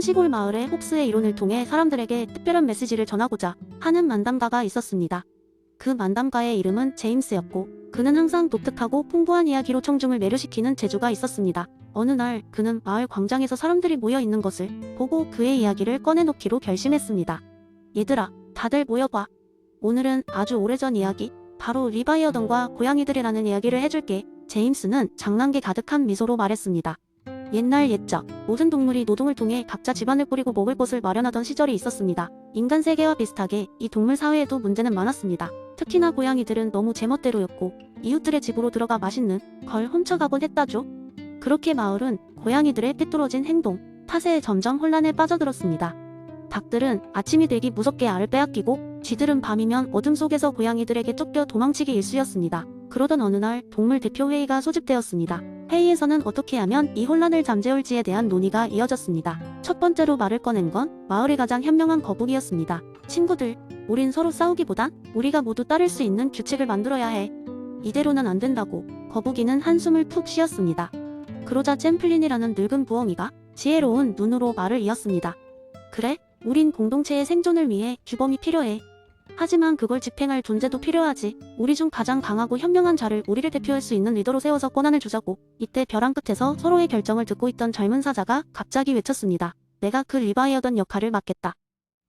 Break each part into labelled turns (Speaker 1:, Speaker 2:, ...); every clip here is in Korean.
Speaker 1: 한 시골 마을의 홉스의 이론을 통해 사람들에게 특별한 메시지를 전하고자 하는 만담가가 있었습니다. 그 만담가의 이름은 제임스였고 그는 항상 독특하고 풍부한 이야기로 청중을 매료시키는 재주가 있었습니다. 어느 날 그는 마을 광장에서 사람들이 모여 있는 것을 보고 그의 이야기를 꺼내놓기로 결심했습니다. 얘들아, 다들 모여봐. 오늘은 아주 오래전 이야기, 바로 리바이어던과 고양이들이라는 이야기를 해줄게. 제임스는 장난기 가득한 미소로 말했습니다. 옛날 옛적 모든 동물이 노동을 통해 각자 집안을 꾸리고 먹을 곳을 마련하던 시절이 있었습니다. 인간 세계와 비슷하게 이 동물 사회에도 문제는 많았습니다. 특히나 고양이들은 너무 제멋대로였고 이웃들의 집으로 들어가 맛있는 걸 훔쳐가곤 했다죠. 그렇게 마을은 고양이들의 삐뚤어진 행동, 탓에 점점 혼란에 빠져들었습니다. 닭들은 아침이 되기 무섭게 알을 빼앗기고 쥐들은 밤이면 어둠 속에서 고양이들에게 쫓겨 도망치기 일쑤였습니다. 그러던 어느 날 동물 대표 회의가 소집되었습니다. 회의에서는 어떻게 하면 이 혼란을 잠재울지에 대한 논의가 이어졌습니다. 첫 번째로 말을 꺼낸 건 마을의 가장 현명한 거북이였습니다. 친구들, 우린 서로 싸우기보단 우리가 모두 따를 수 있는 규칙을 만들어야 해. 이대로는 안 된다고 거북이는 한숨을 푹 쉬었습니다. 그러자 잼플린이라는 늙은 부엉이가 지혜로운 눈으로 말을 이었습니다. 그래, 우린 공동체의 생존을 위해 규범이 필요해. 하지만 그걸 집행할 존재도 필요하지. 우리 중 가장 강하고 현명한 자를 우리를 대표할 수 있는 리더로 세워서 권한을 주자고. 이때 벼랑 끝에서 서로의 결정을 듣고 있던 젊은 사자가 갑자기 외쳤습니다. 내가 그 리바이어던 역할을 맡겠다.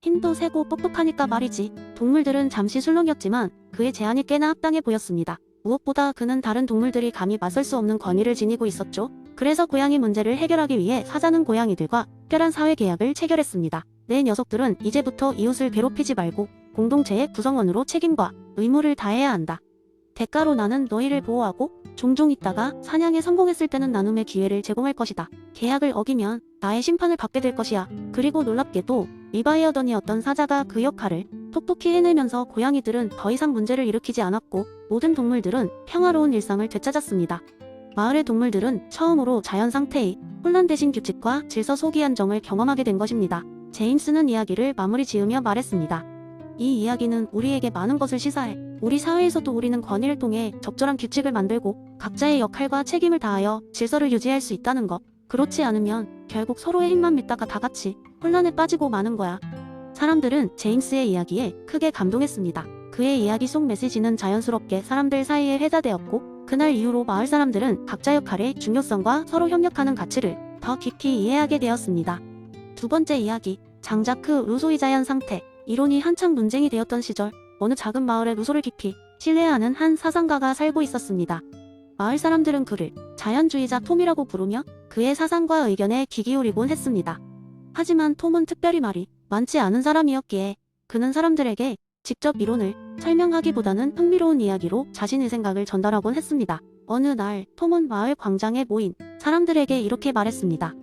Speaker 1: 힘도 세고 뻑뻑하니까 말이지. 동물들은 잠시 술렁였지만 그의 제안이 꽤나 합당해 보였습니다. 무엇보다 그는 다른 동물들이 감히 맞설 수 없는 권위를 지니고 있었죠. 그래서 고양이 문제를 해결하기 위해 사자는 고양이들과 특별한 사회 계약을 체결했습니다. 내 녀석들은 이제부터 이웃을 괴롭히지 말고 공동체의 구성원으로 책임과 의무를 다해야 한다. 대가로 나는 너희를 보호하고 종종 있다가 사냥에 성공했을 때는 나눔의 기회를 제공할 것이다. 계약을 어기면 나의 심판을 받게 될 것이야. 그리고 놀랍게도 리바이어던이 어떤 사자가 그 역할을 톡톡히 해내면서 고양이들은 더 이상 문제를 일으키지 않았고 모든 동물들은 평화로운 일상을 되찾았습니다. 마을의 동물들은 처음으로 자연 상태의 혼란 대신 규칙과 질서 속의 안정을 경험하게 된 것입니다. 제임스는 이야기를 마무리 지으며 말했습니다. 이 이야기는 우리에게 많은 것을 시사해. 우리 사회에서도 우리는 권위를 통해 적절한 규칙을 만들고 각자의 역할과 책임을 다하여 질서를 유지할 수 있다는 것. 그렇지 않으면 결국 서로의 힘만 믿다가 다 같이 혼란에 빠지고 마는 거야. 사람들은 제임스의 이야기에 크게 감동했습니다. 그의 이야기 속 메시지는 자연스럽게 사람들 사이에 회자되었고 그날 이후로 마을 사람들은 각자 역할의 중요성과 서로 협력하는 가치를 더 깊이 이해하게 되었습니다. 두 번째 이야기, 장자크 루소이 자연 상태. 이론이 한창 논쟁이 되었던 시절 어느 작은 마을에 루소를 깊이 신뢰하는 한 사상가가 살고 있었습니다. 마을 사람들은 그를 자연주의자 톰이라고 부르며 그의 사상과 의견에 귀 기울이곤 했습니다. 하지만 톰은 특별히 말이 많지 않은 사람이었기에 그는 사람들에게 직접 이론을 설명하기보다는 흥미로운 이야기로 자신의 생각을 전달하곤 했습니다. 어느 날 톰은 마을 광장에 모인 사람들에게 이렇게 말했습니다.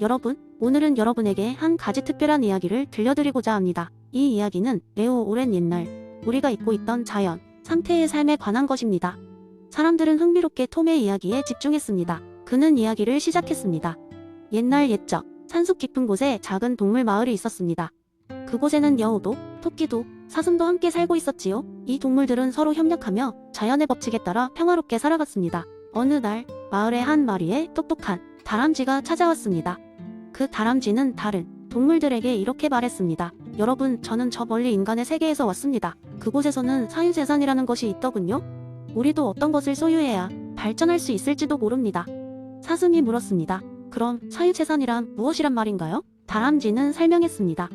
Speaker 1: 여러분, 오늘은 여러분에게 한 가지 특별한 이야기를 들려드리고자 합니다. 이 이야기는 매우 오랜 옛날 우리가 잊고 있던 자연, 상태의 삶에 관한 것입니다. 사람들은 흥미롭게 톰의 이야기에 집중했습니다. 그는 이야기를 시작했습니다. 옛날 옛적 산속 깊은 곳에 작은 동물 마을이 있었습니다. 그곳에는 여우도, 토끼도, 사슴도 함께 살고 있었지요. 이 동물들은 서로 협력하며 자연의 법칙에 따라 평화롭게 살아갔습니다. 어느 날 마을의 한 마리의 똑똑한 다람쥐가 찾아왔습니다. 그 다람쥐는 다른 동물들에게 이렇게 말했습니다. 여러분, 저는 저 멀리 인간의 세계에서 왔습니다. 그곳에서는 사유재산이라는 것이 있더군요. 우리도 어떤 것을 소유해야 발전할 수 있을지도 모릅니다. 사슴이 물었습니다. 그럼 사유재산이란 무엇이란 말인가요? 다람쥐는 설명했습니다.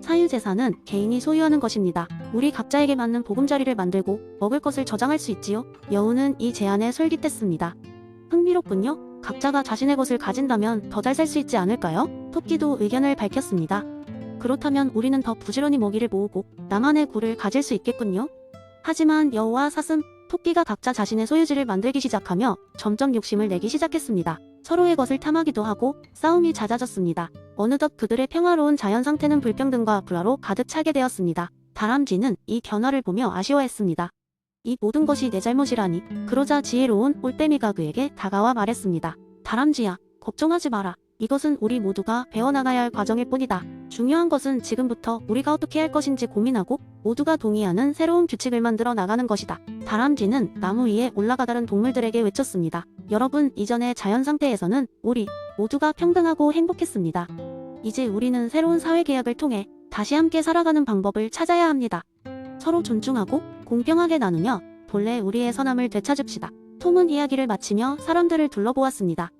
Speaker 1: 사유재산은 개인이 소유하는 것입니다. 우리 각자에게 맞는 보금자리를 만들고 먹을 것을 저장할 수 있지요. 여우는 이 제안에 솔깃했습니다. 흥미롭군요. 각자가 자신의 것을 가진다면 더 잘 살 수 있지 않을까요? 토끼도 의견을 밝혔습니다. 그렇다면 우리는 더 부지런히 먹이를 모으고 나만의 굴을 가질 수 있겠군요. 하지만 여우와 사슴, 토끼가 각자 자신의 소유지를 만들기 시작하며 점점 욕심을 내기 시작했습니다. 서로의 것을 탐하기도 하고 싸움이 잦아졌습니다. 어느덧 그들의 평화로운 자연 상태는 불평등과 불화로 가득 차게 되었습니다. 다람쥐는 이 변화를 보며 아쉬워했습니다. 이 모든 것이 내 잘못이라니. 그러자 지혜로운 올빼미가 그에게 다가와 말했습니다. 다람쥐야, 걱정하지 마라. 이것은 우리 모두가 배워나가야 할 과정일 뿐이다. 중요한 것은 지금부터 우리가 어떻게 할 것인지 고민하고 모두가 동의하는 새로운 규칙을 만들어 나가는 것이다. 다람쥐는 나무 위에 올라가 다른 동물들에게 외쳤습니다. 여러분, 이전의 자연 상태에서는 우리 모두가 평등하고 행복했습니다. 이제 우리는 새로운 사회 계약을 통해 다시 함께 살아가는 방법을 찾아야 합니다. 서로 존중하고 공평하게 나누며 본래 우리의 선함을 되찾읍시다. 톰은 이야기를 마치며 사람들을 둘러보았습니다.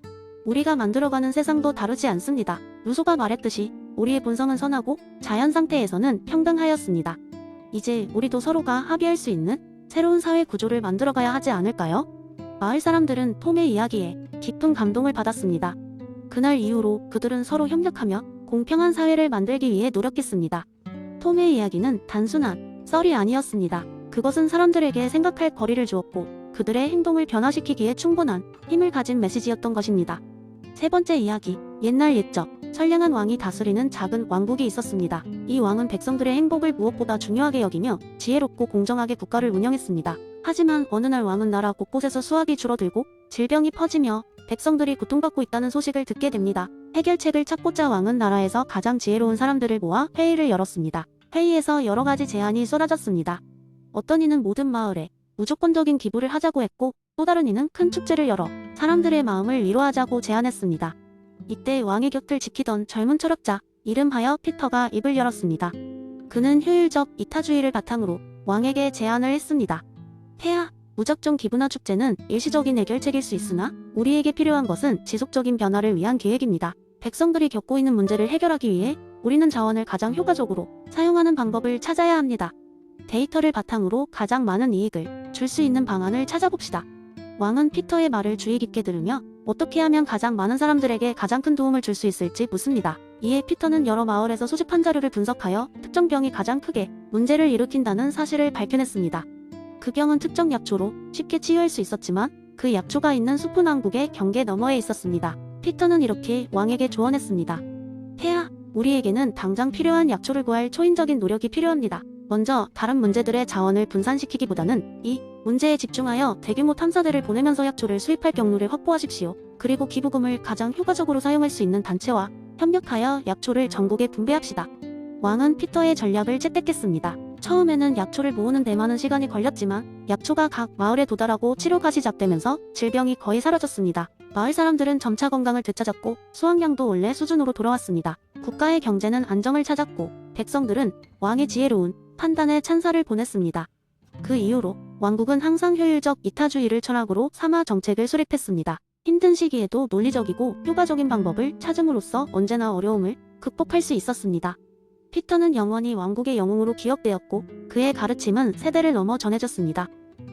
Speaker 1: 우리가 만들어가는 세상도 다르지 않습니다. 루소가 말했듯이 우리의 본성은 선하고 자연 상태에서는 평등하였습니다. 이제 우리도 서로가 합의할 수 있는 새로운 사회 구조를 만들어가야 하지 않을까요? 마을 사람들은 톰의 이야기에 깊은 감동을 받았습니다. 그날 이후로 그들은 서로 협력하며 공평한 사회를 만들기 위해 노력했습니다. 톰의 이야기는 단순한 썰이 아니었습니다. 그것은 사람들에게 생각할 거리를 주었고 그들의 행동을 변화시키기에 충분한 힘을 가진 메시지였던 것입니다. 세 번째 이야기, 옛날 옛적, 선량한 왕이 다스리는 작은 왕국이 있었습니다. 이 왕은 백성들의 행복을 무엇보다 중요하게 여기며 지혜롭고 공정하게 국가를 운영했습니다. 하지만 어느 날 왕은 나라 곳곳에서 수확이 줄어들고 질병이 퍼지며 백성들이 고통받고 있다는 소식을 듣게 됩니다. 해결책을 찾고자 왕은 나라에서 가장 지혜로운 사람들을 모아 회의를 열었습니다. 회의에서 여러 가지 제안이 쏟아졌습니다. 어떤 이는 모든 마을에 무조건적인 기부를 하자고 했고 또 다른 이는 큰 축제를 열어 사람들의 마음을 위로하자고 제안했습니다. 이때 왕의 곁을 지키던 젊은 철학자 이름하여 피터가 입을 열었습니다. 그는 효율적 이타주의를 바탕으로 왕에게 제안을 했습니다. 폐하, 무작정 기부나 축제는 일시적인 해결책일 수 있으나 우리에게 필요한 것은 지속적인 변화를 위한 계획입니다. 백성들이 겪고 있는 문제를 해결하기 위해 우리는 자원을 가장 효과적으로 사용하는 방법을 찾아야 합니다. 데이터를 바탕으로 가장 많은 이익을 줄 수 있는 방안을 찾아봅시다. 왕은 피터의 말을 주의 깊게 들으며 어떻게 하면 가장 많은 사람들에게 가장 큰 도움을 줄 수 있을지 묻습니다. 이에 피터는 여러 마을에서 수집한 자료를 분석하여 특정 병이 가장 크게 문제를 일으킨다는 사실을 밝혀냈습니다. 그 병은 특정 약초로 쉽게 치유할 수 있었지만 그 약초가 있는 숲은 왕국의 경계 너머에 있었습니다. 피터는 이렇게 왕에게 조언했습니다. 폐하, 우리에게는 당장 필요한 약초를 구할 초인적인 노력이 필요합니다. 먼저 다른 문제들의 자원을 분산시키기보다는 이 문제에 집중하여 대규모 탐사대를 보내면서 약초를 수입할 경로를 확보하십시오. 그리고 기부금을 가장 효과적으로 사용할 수 있는 단체와 협력하여 약초를 전국에 분배합시다. 왕은 피터의 전략을 채택했습니다. 처음에는 약초를 모으는 데 많은 시간이 걸렸지만 약초가 각 마을에 도달하고 치료가 시작되면서 질병이 거의 사라졌습니다. 마을 사람들은 점차 건강을 되찾았고 수확량도 원래 수준으로 돌아왔습니다. 국가의 경제는 안정을 찾았고 백성들은 왕의 지혜로운 판단에 찬사를 보냈습니다. 그 이후로 왕국은 항상 효율적 이타주의를 철학으로 삼아 정책을 수립했습니다. 힘든 시기에도 논리적이고 효과적인 방법을 찾음으로써 언제나 어려움을 극복할 수 있었습니다. 피터는 영원히 왕국의 영웅으로 기억되었고 그의 가르침은 세대를 넘어 전해졌습니다.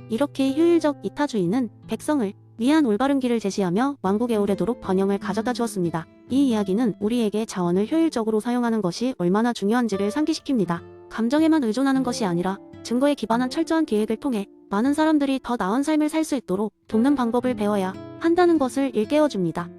Speaker 1: 이렇게 효율적 이타주의는 백성을 위한 올바른 길을 제시하며 왕국에 오래도록 번영을 가져다 주었습니다. 이 이야기는 우리에게 자원을 효율적으로 사용하는 것이 얼마나 중요한지를 상기시킵니다. 감정에만 의존하는 것이 아니라 증거에 기반한 철저한 계획을 통해 많은 사람들이 더 나은 삶을 살 수 있도록 돕는 방법을 배워야 한다는 것을 일깨워줍니다.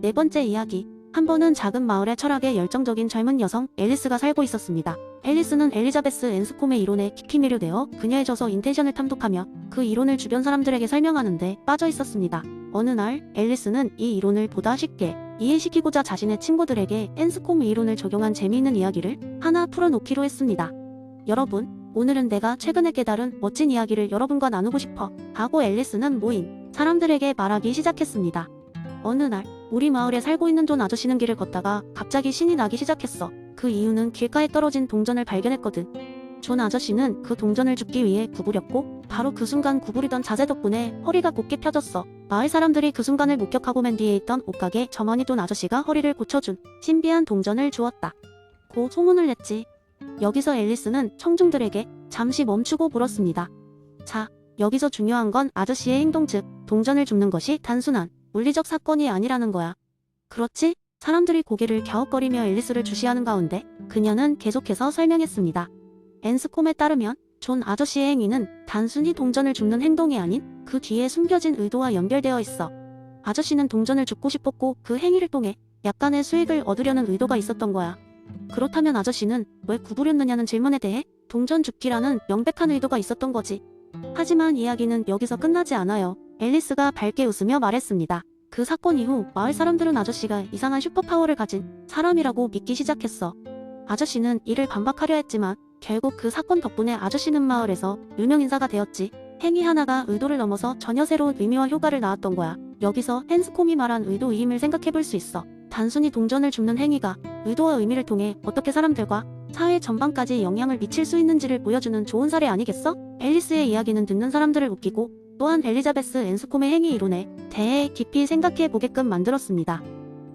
Speaker 1: 네 번째 이야기. 한 번은 작은 마을에 철학에 열정적인 젊은 여성 앨리스가 살고 있었습니다. 앨리스는 엘리자베스 앤스콤의 이론에 깊이 매료되어 그녀의 저서 인텐션을 탐독하며 그 이론을 주변 사람들에게 설명하는데 빠져 있었습니다. 어느 날 앨리스는 이 이론을 보다 쉽게 이해시키고자 자신의 친구들에게 앤스콤 이론을 적용한 재미있는 이야기를 하나 풀어놓기로 했습니다. 여러분, 오늘은 내가 최근에 깨달은 멋진 이야기를 여러분과 나누고 싶어 하고 앨리스는 모인 사람들에게 말하기 시작했습니다. 어느 날 우리 마을에 살고 있는 존 아저씨는 길을 걷다가 갑자기 신이 나기 시작했어. 그 이유는 길가에 떨어진 동전을 발견했거든. 존 아저씨는 그 동전을 줍기 위해 구부렸고 바로 그 순간 구부리던 자세 덕분에 허리가 곧게 펴졌어. 마을 사람들이 그 순간을 목격하고 맨 뒤에 있던 옷가게 점원이 존 아저씨가 허리를 고쳐준 신비한 동전을 주었다. 고 소문을 냈지. 여기서 앨리스는 청중들에게 잠시 멈추고 물었습니다. 자, 여기서 중요한 건 아저씨의 행동 즉 동전을 줍는 것이 단순한 물리적 사건이 아니라는 거야. 그렇지? 사람들이 고개를 갸웃거리며 앨리스를 주시하는 가운데 그녀는 계속해서 설명했습니다. 앤스콤에 따르면 존 아저씨의 행위는 단순히 동전을 줍는 행동이 아닌 그 뒤에 숨겨진 의도와 연결되어 있어. 아저씨는 동전을 줍고 싶었고 그 행위를 통해 약간의 수익을 얻으려는 의도가 있었던 거야. 그렇다면 아저씨는 왜 구부렸느냐는 질문에 대해 동전 줍기라는 명백한 의도가 있었던 거지. 하지만 이야기는 여기서 끝나지 않아요. 앨리스가 밝게 웃으며 말했습니다. 그 사건 이후 마을 사람들은 아저씨가 이상한 슈퍼파워를 가진 사람이라고 믿기 시작했어. 아저씨는 이를 반박하려 했지만 결국 그 사건 덕분에 아저씨는 마을에서 유명인사가 되었지. 행위 하나가 의도를 넘어서 전혀 새로운 의미와 효과를 낳았던 거야. 여기서 헨스콤이 말한 의도 이임을 생각해 볼 수 있어. 단순히 동전을 줍는 행위가 의도와 의미를 통해 어떻게 사람들과 사회 전반까지 영향을 미칠 수 있는지를 보여주는 좋은 사례 아니겠어? 앨리스의 이야기는 듣는 사람들을 웃기고 또한 엘리자베스 앤스콤의 행위 이론에 대해 깊이 생각해 보게끔 만들었습니다.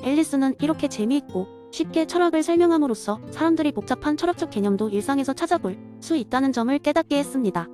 Speaker 1: 앨리스는 이렇게 재미있고 쉽게 철학을 설명함으로써 사람들이 복잡한 철학적 개념도 일상에서 찾아볼 수 있다는 점을 깨닫게 했습니다.